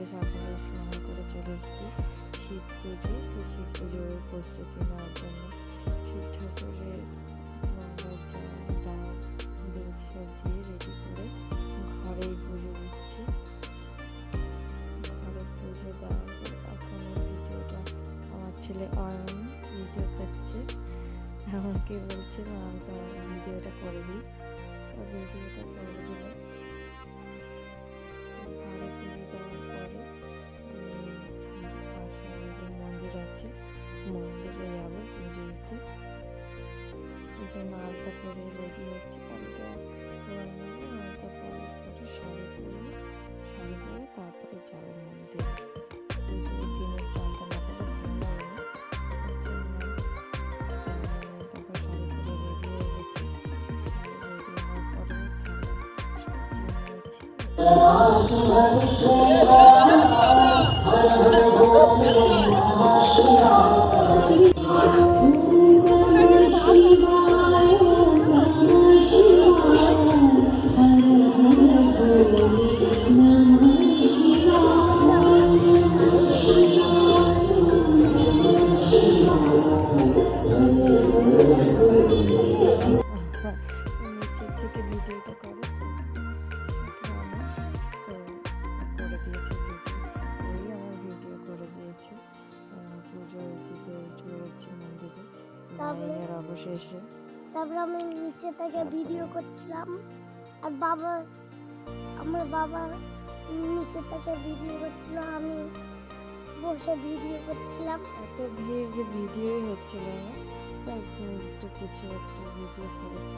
যে সকালে স্নান করে চলে এসেছি শিব পুজো, তো শিব পুজো প্রস্তুতি নেওয়ার জন্য। শিব ঠাকুরের গঙ্গার ডাল দুধ সব দিয়ে রেডি করে ঘরেই পুজো দিচ্ছি। ঘরে পুজো দেওয়ার এখন ভিডিওটা আমার ছেলে অয়ন ভিডিও করছে। আমাকে বলছে মা আমি তো ভিডিওটা করে দিই। তো ভিডিওটা আছে মন্দিরে যাব পুজো দিতে জন্য আলতা পরে রেডি হচ্ছে আলতা পরে নেব আলতা পরে শাড়ি পরবো শাড়ি পরে তারপরে যাব মন্দিরে দিনের তো আলতা না পরলে ভালো লাগে না ওর জন্য তারপরে? অবশেষে। তারপর আমি নিচে থেকে ভিডিও করছিলাম। আর বাবা আমার বাবা নিচে থেকে ভিডিও করছিল আমি বসে ভিডিও করছিলাম। এত ভিড় যে ভিডিওই হচ্ছিল না। তাই একটু কিছু একটু ভিডিও জয়পুরবাবুর